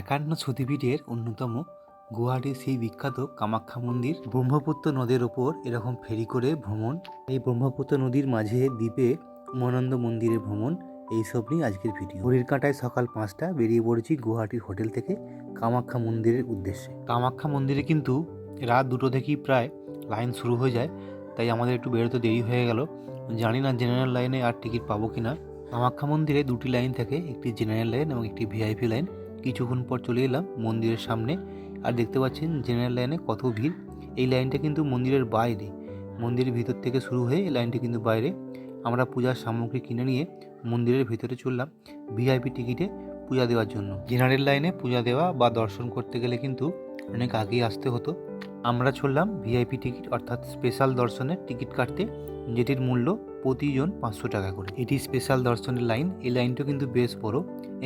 একান্ন সতীপীঠের অন্যতম গুয়াহাটির সেই বিখ্যাত কামাখ্যা মন্দির ব্রহ্মপুত্র নদের ওপর এরকম ফেরি করে ভ্রমণ। এই ব্রহ্মপুত্র নদীর মাঝে দ্বীপে উমানন্দ মন্দিরে ভ্রমণ এইসব নিয়ে আজকের ভিডিও। ঘড়ির কাঁটায় সকাল পাঁচটা বেরিয়ে পড়েছি গুয়াহাটির হোটেল থেকে কামাখ্যা মন্দিরের উদ্দেশ্যে। কামাখ্যা মন্দিরে কিন্তু রাত দুটো থেকেই প্রায় লাইন শুরু হয়ে যায়, তাই আমাদের একটু বেরোতে দেরি হয়ে গেল। জানি না জেনারেল লাইনে আর টিকিট পাবো কি না কামাখ্যা মন্দিরে দুটি লাইন থাকে, একটি জেনারেল লাইন এবং একটি ভিআইপি লাইন কিছুক্ষণ পর চলে এলাম মন্দিরের সামনে। আর দেখতে পাচ্ছেন জেনারেল লাইনে কত ভিড়। এই লাইনটা কিন্তু মন্দিরের বাইরে। মন্দিরের ভিতর থেকে শুরু হয়ে এই লাইনটি কিন্তু বাইরে। আমরা পূজার সামগ্রী কিনে নিয়ে মন্দিরের ভিতরে চললাম ভিআইপি টিকিটে পূজা দেওয়ার জন্য। জেনারেল লাইনে পূজা দেওয়া বা দর্শন করতে গেলে কিন্তু অনেক আগেই আসতে হতো। আমরা চললাম ভিআইপি টিকিট অর্থাৎ স্পেশাল দর্শনের টিকিট কাটতে। যেটির মূল্য প্রতিজন পাঁচশো টাকা করে। এটি স্পেশাল দর্শনের লাইন এই লাইনটা কিন্তু বেশ বড়।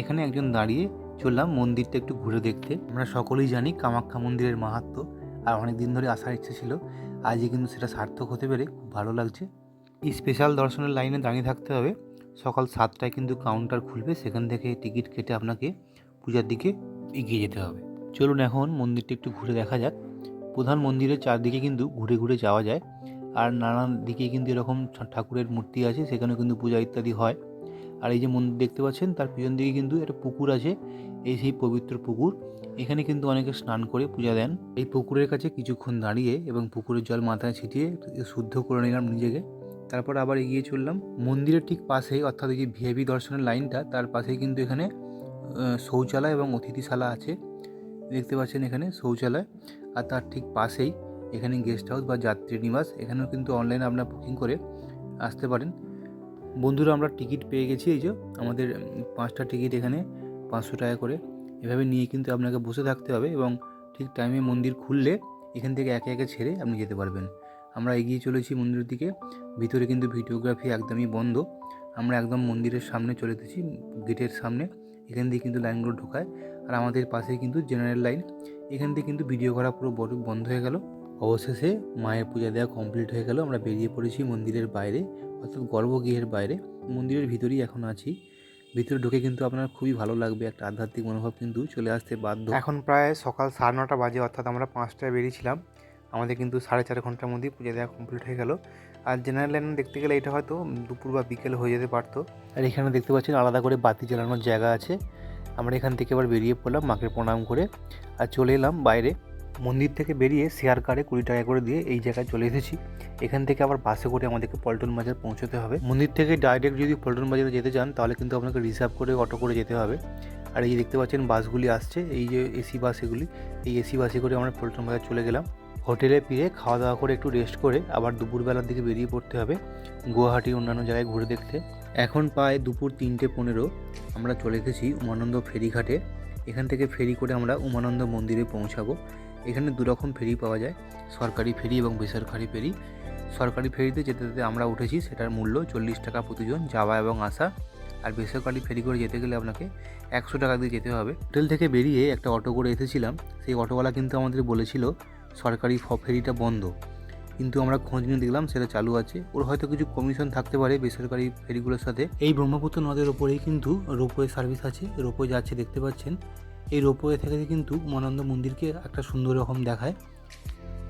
এখানে একজন দাঁড়িয়ে চললাম মন্দিরটা একটু ঘুরে দেখতে। আমরা সকলেই জানি কামাখ্যা মন্দিরের মাহাত্ম, আর অনেক দিন ধরে আসার ইচ্ছে ছিল। আজই কিন্তু সেটা সার্থক হতে পেরে খুব ভালো লাগছে। এই স্পেশাল দর্শনের লাইনে দাঁড়িয়ে থাকতে হবে। সকাল সাতটায় কিন্তু কাউন্টার খুলবে, সেখান থেকে টিকিট কেটে আপনাকে পূজার দিকে এগিয়ে যেতে হবে। চলুন এখন মন্দিরটা একটু ঘুরে দেখা যাক। প্রধান মন্দিরের চারদিকে কিন্তু ঘুরে ঘুরে যাওয়া যায়, আর নানান দিকে কিন্তু এরকম ঠাকুরের মূর্তি আছে সেখানে কিন্তু পূজা ইত্যাদি হয়। আর এই যে মন্দির দেখতে পাচ্ছেন, তার পিছন দিকে কিন্তু একটা পুকুর আছে, এই সেই পবিত্র পুকুর। এখানে কিন্তু অনেকে স্নান করে পূজা দেন। এই পুকুরের কাছে কিছুক্ষণ দাঁড়িয়ে এবং পুকুরের জল মাথায় ছিটিয়ে শুদ্ধ করে নিলাম নিজেকে। তারপর আবার এগিয়ে চললাম। মন্দিরের ঠিক পাশেই, অর্থাৎ এই যে ভিআইপি দর্শনের লাইনটা, তার পাশেই কিন্তু এখানে শৌচালয় এবং অতিথিশালা আছে। দেখতে পাচ্ছেন এখানে শৌচালয়। আর তার ঠিক পাশেই এখানে গেস্ট হাউস বা যাত্রী নিবাস এখানেও কিন্তু অনলাইনে আপনার বুকিং করে আসতে পারেন। বন্ধুরা, আমরা টিকিট পেয়ে গেছি এই যে, আমাদের পাঁচটা টিকিট এখানে, পাঁচশো টাকা করে। এভাবে নিয়ে কিন্তু আপনাকে বসে থাকতে হবে এবং ঠিক টাইমে মন্দির খুললে এখান থেকে একে একে ছেড়ে আপনি যেতে পারবেন। আমরা এগিয়ে চলেছি মন্দিরের দিকে, ভিতরে কিন্তু ভিডিওগ্রাফি একদমই বন্ধ। আমরা একদম মন্দিরের সামনে চলে এসেছি, গেটের সামনে। এখান দিয়ে কিন্তু লাইনগুলো ঢোকায়। আর আমাদের পাশে কিন্তু জেনারেল লাইন এখান থেকে কিন্তু ভিডিও করা পুরো বড় বন্ধ হয়ে গেল। অবশেষে মায়ের পূজা দেওয়া কমপ্লিট হয়ে গেল। আমরা বেরিয়ে পড়েছি মন্দিরের বাইরে অর্থাৎ গর্ভগৃহের বাইরে। মন্দিরের ভিতরেই এখন আছি। ভিতরে ঢুকে কিন্তু আপনার খুবই ভালো লাগবে একটা আধ্যাত্মিক মনোভাব কিন্তু চলে আসতে বাধ্য। এখন প্রায় সকাল সাড়ে নটা বাজে অর্থাৎ আমরা পাঁচটায় বেরিয়েছিলাম। আমাদের কিন্তু সাড়ে চার ঘণ্টার মধ্যেই পূজা দেওয়া কমপ্লিট হয়ে গেল। আর জেনারেল লাইন দেখতে গেলে এটা হয়তো দুপুর বা বিকেল হয়ে যেতে পারতো। আর এখানে দেখতে পাচ্ছেন আলাদা করে বাতি জ্বালানোর জায়গা আছে। আমরা এখান থেকে এবার বেরিয়ে পড়লাম মাকে প্রণাম করে। আর চলে এলাম বাইরে। মন্দির থেকে বেরিয়ে শেয়ার কারে কুড়ি টাকা করে দিয়ে এই জায়গায় চলে এসেছি। এখান থেকে আবার বাসে করে আমাদেরকে পল্টন বাজার পৌঁছতে হবে। মন্দির থেকে ডাইরেক্ট যদি পল্টন বাজারে যেতে চান, তাহলে কিন্তু আপনাকে রিজার্ভ করে অটো করে যেতে হবে। আর এই যে দেখতে পাচ্ছেন বাসগুলি আসছে, এই যে এসি বাস এগুলি, এই এসি বাসে করে আমরা পল্টন বাজার চলে গেলাম। হোটেলে ফিরে খাওয়া দাওয়া করে একটু রেস্ট করে আবার দুপুরবেলার দিকে বেরিয়ে পড়তে হবে। গুয়াহাটি অন্যান্য জায়গায় ঘুরে দেখতে। এখন প্রায় দুপুর তিনটে পনেরো, আমরা চলে এসেছি উমানন্দ ফেরিঘাটে। এখান থেকে ফেরি করে আমরা উমানন্দ মন্দিরে পৌঁছাবো। এখানে দুরকম ফেরি পাওয়া যায়, সরকারি ফেরি এবং বেসরকারি ফেরি। সরকারি ফেরিতে যেতে যেতে আমরা উঠেছি, সেটার মূল্য চল্লিশ টাকা প্রতিজন, যাওয়া এবং আসা। আর বেসরকারি ফেরি করে যেতে গেলে আপনাকে একশো টাকা দিয়ে যেতে হবে। হোটেল থেকে বেরিয়ে একটা অটো করে এসেছিলাম, সেই অটোওয়ালা কিন্তু আমাদের বলেছিল, সরকারি ফেরিটা বন্ধ। কিন্তু আমরা খোঁজ নিয়ে দেখলাম, সেটা চালু আছে। ওর হয়তো কিছু কমিশন থাকতে পারে বেসরকারি ফেরিগুলোর সাথে। এই ব্রহ্মপুত্র নদের ওপরেই কিন্তু রোপওয়ে সার্ভিস আছে, রোপওয়ে যাচ্ছে, দেখতে পাচ্ছেন। এই রোপওয়ে থেকে কিন্তু উমানন্দ মন্দিরকে একটা সুন্দর রকম দেখায়।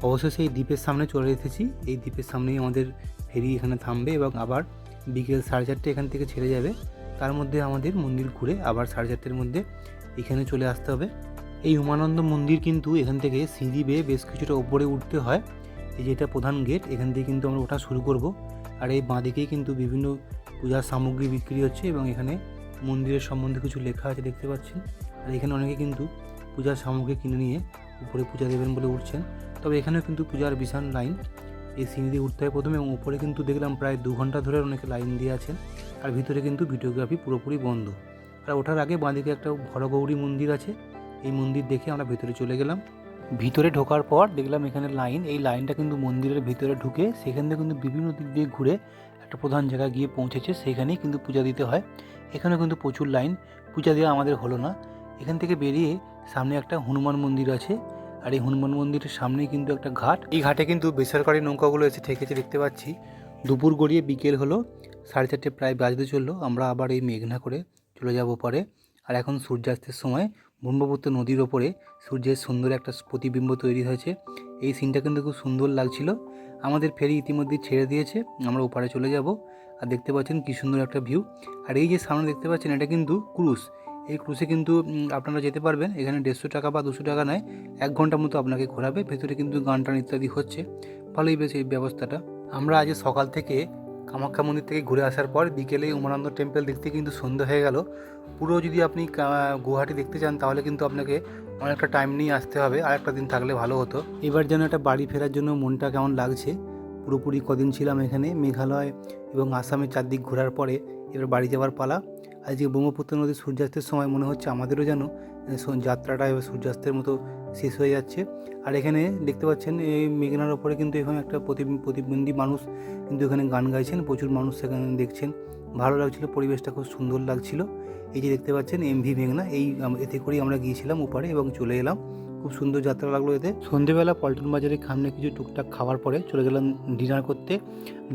অবশেষে এই দ্বীপের সামনে চলে এসেছি। এই দ্বীপের সামনেই আমাদের ফেরি এখানে থামবে এবং আবার বিকেল সাড়ে চারটে এখান থেকে ছেড়ে যাবে। তার মধ্যে আমাদের মন্দির ঘুরে আবার সাড়ে চারটের মধ্যে এখানে চলে আসতে হবে। এই উমানন্দ মন্দির কিন্তু এখান থেকে সিঁড়ি বেয়ে বেশ কিছুটা ওপরে উঠতে হয়। এই যেটা প্রধান গেট, এখান থেকে কিন্তু আমরা ওঠা শুরু করব। আর এই বাঁদিকেই কিন্তু বিভিন্ন পূজার সামগ্রী বিক্রি হচ্ছে এবং এখানে মন্দিরের সম্বন্ধে কিছু লেখা আছে দেখতে পাচ্ছেন। আর এখানে অনেকে কিন্তু পূজার সামগ্রী কিনে নিয়ে উপরে পূজা দেবেন বলে উঠছেন। তবে এখানেও কিন্তু পূজার বিশাল লাইন। এই সিঁড়ি দিয়ে উঠতে হয় প্রথমে এবং উপরে কিন্তু দেখলাম প্রায় দু ঘণ্টা ধরে অনেকে লাইন দিয়ে আছেন। আর ভিতরে কিন্তু ভিডিওগ্রাফি পুরোপুরি বন্ধ। আর ওঠার আগে বাঁদিকে একটা হরগৌরী মন্দির আছে। এই মন্দির দেখে আমরা ভিতরে চলে গেলাম। ভিতরে ঢোকার পর দেখলাম এখানে লাইন। এই লাইনটা কিন্তু মন্দিরের ভিতরে ঢুকে সেখান থেকে কিন্তু বিভিন্ন দিক দিয়ে ঘুরে একটা প্রধান জায়গায় গিয়ে পৌঁছেছে। সেখানেই কিন্তু পূজা দিতে হয়। এখানে কিন্তু প্রচুর লাইন। পূজা দেওয়া আমাদের হলো না। এখান থেকে বেরিয়ে সামনে একটা হনুমান মন্দির আছে। আর এই হনুমান মন্দিরের সামনেই কিন্তু একটা ঘাট। এই ঘাটে কিন্তু বেসরকারি নৌকাগুলো এসে ঠেকেছে দেখতে পাচ্ছি। দুপুর গড়িয়ে বিকেল হলো, সাড়ে চারটে প্রায় বাজতে চলল। আমরা আবার এই মেঘনা করে চলে যাব পরে। আর এখন সূর্যাস্তের সময়, ব্রহ্মপুত্র নদীর ওপরে সূর্যের সুন্দর একটা প্রতিবিম্ব তৈরি হয়েছে। এই সিনটা কিন্তু খুব সুন্দর লাগছিল। আমাদের ফেরি ইতিমধ্যে ছেড়ে দিয়েছে, আমরা ওপারে চলে যাব। আর দেখতে পাচ্ছেন কী সুন্দর একটা ভিউ। আর এই যে সামনে দেখতে পাচ্ছেন, এটা কিন্তু ক্রুজ এই ক্রুজে কিন্তু আপনারা যেতে পারবেন। এখানে দেড়শো টাকা বা দুশো টাকা নেয়, এক ঘণ্টা মতো আপনাকে ঘোরাবে। ভেতরে কিন্তু গান টান ইত্যাদি হচ্ছে। ভালোই বেশ এই ব্যবস্থাটা। আমরা আজ সকাল থেকে কামাখ্যা মন্দির থেকে ঘুরে আসার পর বিকেলে উমানন্দ টেম্পল দেখতে কিন্তু সন্ধ্যা হয়ে গেল। পুরো যদি আপনি গুয়াহাটি দেখতে চান, তাহলে কিন্তু আপনাকে অনেকটা টাইম নিয়ে আসতে হবে। আর একটা দিন থাকলে ভালো হতো। এবার যেন একটা বাড়ি ফেরার জন্য মনটা কেমন লাগছে পুরোপুরি কদিন ছিলাম এখানে, মেঘালয় এবং আসামে চারদিক ঘোরার পরে এবার বাড়ি যাওয়ার পালা। আজকে ব্রহ্মপুত্র নদীর সূর্যাস্তের সময় মনে হচ্ছে আমাদেরও যেন যাত্রাটা এবার সূর্যাস্তের মতো শেষ হয়ে যাচ্ছে। আর এখানে দেখতে পাচ্ছেন, এই মেঘনার ওপরে কিন্তু এখানে একটা প্রতি- প্রতিবন্ধী মানুষ কিন্তু এখানে গান গাইছেন, প্রচুর মানুষ সেখানে দেখছেন। ভালো লাগছিল, পরিবেশটা খুব সুন্দর লাগছিল। এই যে দেখতে পাচ্ছেন এমভি মেঘনা, এই এতে করেই আমরা গিয়েছিলাম ওপারে এবং চলে এলাম। খুব সুন্দর যাত্রা লাগল এতে। সন্ধেবেলা পল্টন বাজারে সামনে কিছু টুকটাক খাওয়ার পরে চলে গেলাম ডিনার করতে।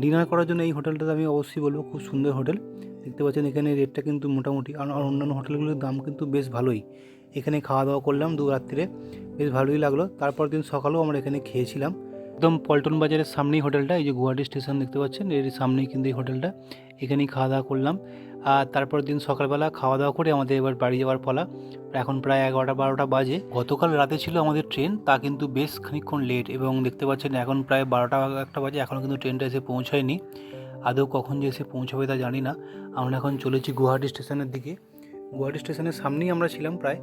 ডিনার করার জন্য এই হোটেলটাতে আমি অবশ্যই বলব খুব সুন্দর হোটেল। দেখতে পাচ্ছেন এখানে রেটটা কিন্তু মোটামুটি আর আর অন্যান্য হোটেলগুলোর দাম কিন্তু বেশ ভালোই। এখানে খাওয়া দাওয়া করলাম দু রাত্রিরে বেশ ভালোই লাগল। তারপর দিন সকালেও আমরা এখানে খেয়েছিলাম। একদম পল্টন বাজারের সামনেই হোটেলটা, এই যে গুয়াহাটি স্টেশন দেখতে পাচ্ছেন, এর সামনেই কিন্তু এই হোটেলটা। এখানেই খাওয়া দাওয়া করলাম। আর তারপর দিন সকালবেলা খাওয়া দাওয়া করে আমাদের এবার বাড়ি যাওয়ার পালা। এখন প্রায় এগারোটা, বারোটা বাজে। গতকাল রাতে ছিল আমাদের ট্রেন, তা কিন্তু বেশ খানিকক্ষণ লেট এবং দেখতে পাচ্ছেন এখন প্রায় বারোটা, একটা বাজে, এখনও কিন্তু ট্রেনটা এসে পৌঁছায়নি। আদৌ কখন যে এসে পৌঁছাবে তা জানি না। আমরা এখন চলেছি গুয়াহাটি স্টেশনের দিকে। গুয়াহাটি স্টেশনের সামনেই আমরা ছিলাম প্রায়।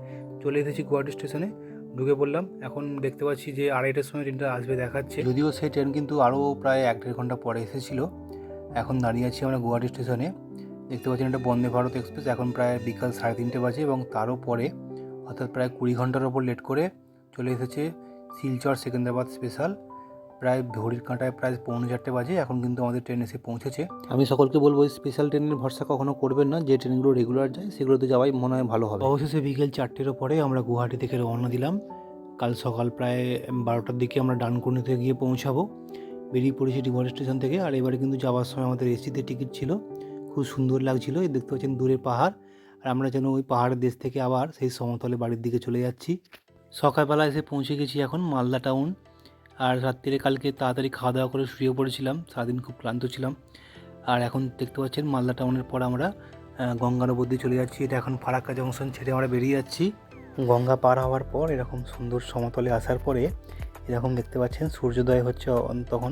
চলে এসেছি গুয়াহাটি স্টেশনে। ঢুকে পড়লাম। এখন দেখতে পাচ্ছি যে আড়াইটার সময় ট্রেনটা আসবে দেখাচ্ছে। যদিও সেই ট্রেন কিন্তু আরও প্রায় এক দেড় ঘণ্টা পরে এসেছিল। এখন দাঁড়িয়ে আছি আমরা গুয়াহাটি স্টেশনে। দেখতে পাচ্ছেন এটা বন্দে ভারত এক্সপ্রেস। এখন প্রায় বিকাল সাড়ে তিনটে বাজে এবং তারও পরে অর্থাৎ প্রায় কুড়ি ঘণ্টার ওপর লেট করে চলে এসেছে শিলচর সেকেন্দ্রাবাদ স্পেশাল। প্রায় ঘড়ির কাঁটায় প্রায় পৌনে চারটে বাজে এখন কিন্তু আমাদের ট্রেন এসে পৌঁছেছে। আমি সকলকে বলব স্পেশাল ট্রেনের ভরসা কখনো করবেন না যে ট্রেনগুলো রেগুলার যায় সেগুলোতে যাওয়াই মনে হয় ভালো হবে। অবশেষে বিকেল চারটেরও পরে আমরা গুয়াহাটি থেকে রওনা দিলাম। কাল সকাল প্রায় বারোটার দিকে আমরা ডানকুনিতে গিয়ে পৌঁছাবো। বেরিয়ে পড়েছি ডিমোর স্টেশন থেকে আর এবারে কিন্তু যাওয়ার সময় আমাদের এসিতে টিকিট ছিল। খুব সুন্দর লাগছিল। এই দেখতে পাচ্ছেন দূরে পাহাড়। আর আমরা যেন ওই পাহাড়ের দেশ থেকে আবার সেই সমতলে বাড়ির দিকে চলে যাচ্ছি। সকালবেলা এসে পৌঁছে গেছি এখন মালদা টাউন। আর রাত্রিরে কালকে তাড়াতাড়ি খাওয়া দাওয়া করে শুয়ে পড়েছিলাম। সারাদিন খুব ক্লান্ত ছিলাম। আর এখন দেখতে পাচ্ছেন মালদা টাউনের পর আমরা উপর দিয়ে চলে যাচ্ছি। এটা এখন ফারাক্কা জংশন ছেড়ে আমরা বেরিয়ে যাচ্ছি। গঙ্গা পার হওয়ার পর এরকম সুন্দর সমতলে আসার পরে এরকম দেখতে পাচ্ছেন সূর্যোদয় হচ্ছে তখন।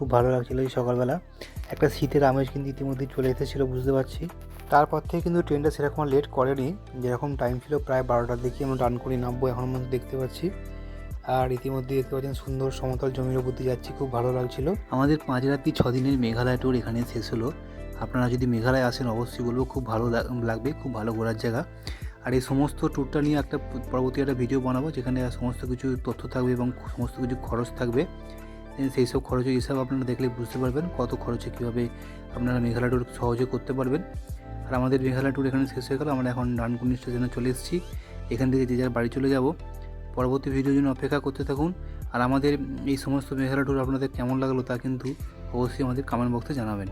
খুব ভালো লাগছিল এই সকালবেলা। একটা শীতের আমেজ কিন্তু ইতিমধ্যেই চলে এসেছিল, বুঝতে পারছি। তারপর থেকে কিন্তু ট্রেনটা সেরকম লেট করেনি, যেরকম টাইম ছিল প্রায় বারোটার দিকে আমরা ডান করে নামবো এখন আমরা দেখতে পাচ্ছি। আর ইতিমধ্যে দেখতে পাচ্ছেন সুন্দর সমতল জমির উপর দিয়ে যাচ্ছি, খুব ভালো লাগছিল। আমাদের পাঁচ রাত্রি ছ দিনের মেঘালয় ট্যুর এখানে শেষ হলো। আপনারা যদি মেঘালয় আসেন অবশ্যই বলব খুব ভালো লাগবে, খুব ভালো ঘোরার জায়গা। আর এই সমস্ত ট্যুরটা নিয়ে একটা পরবর্তী একটা ভিডিও বানাবো, যেখানে সমস্ত কিছু তথ্য থাকবে এবং সমস্ত কিছু খরচ থাকবে। সেই সব খরচের হিসাব আপনারা দেখলে বুঝতে পারবেন কত খরচে কীভাবে আপনারা মেঘালয় ট্যুর সহজে করতে পারবেন। আর আমাদের মেঘালয় ট্যুর এখানে শেষ হয়ে গেল, আমরা এখন ডানকুনি স্টেশনে চলে এসেছি। এখান থেকে যে যার বাড়ি চলে যাব। পরবর্তী ভিডিওর জন্য অপেক্ষা করতে থাকুন। আর আমাদের এই সমস্ত মেঘালয় ট্যুর আপনাদের কেমন লাগল তা কিন্তু অবশ্যই আমাদের কমেন্ট বক্সে জানাবেন।